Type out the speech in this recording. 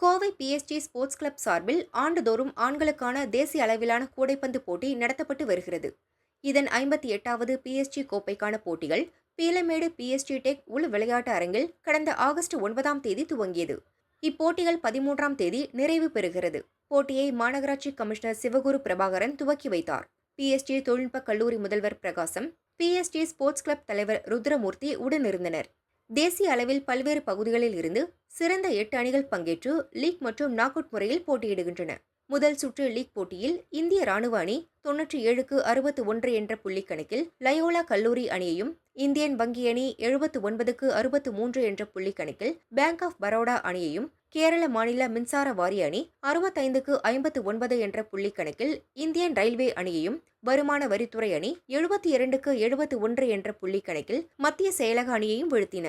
Kovai BST sports club சார்பில் ஆண்டுதோறும் ஆண்களுக்கான தேசிய அளவிலான கூடைப்பந்து போட்டி நடத்தப்பட்டு வருகிறது. இதன் ஐம்பத்தி எட்டாவது பிஎஸ்டி கோப்பைக்கான போட்டிகள் பீலமேடு பிஎஸ்டி டெக் உள் விளையாட்டு அரங்கில் கடந்த ஆகஸ்ட் ஒன்பதாம் தேதி துவங்கியது. இப்போட்டிகள் பதிமூன்றாம் தேதி நிறைவு பெறுகிறது. போட்டியை மாநகராட்சி கமிஷனர் சிவகுரு பிரபாகரன் துவக்கி வைத்தார். பிஎஸ்டி தொழில்நுட்ப கல்லூரி முதல்வர் பிரகாசம் பிஎஸ்டி ஸ்போர்ட்ஸ் கிளப் தலைவர் ருத்ரமூர்த்தி உடனிருந்தனர். தேசிய அளவில் பல்வேறு பகுதிகளில் இருந்து சிறந்த எட்டு அணிகள் பங்கேற்று லீக் மற்றும் நாக் அவுட் முறையில் போட்டியிடுகின்றன. முதல் சுற்று லீக் போட்டியில் இந்திய ராணுவ அணி தொன்னூற்றி ஏழுக்கு அறுபத்து ஒன்று என்ற புள்ளி கணக்கில் லயோலா கல்லூரி அணியையும் இந்தியன் வங்கி அணி எழுபத்து ஒன்பதுக்கு அறுபத்து மூன்று என்ற புள்ளிக் கணக்கில் பேங்க் ஆஃப் பரோடா அணியையும் கேரள மாநில மின்சார வாரிய அணி அறுபத்தைந்துக்கு ஐம்பத்து ஒன்பது என்ற புள்ளி கணக்கில் இந்தியன் ரயில்வே அணியையும் வருமான வரித்துறை அணி எழுபத்தி இரண்டுக்கு எழுபத்து ஒன்று என்ற புள்ளி கணக்கில் மத்திய செயலக அணியையும் வீழ்த்தின.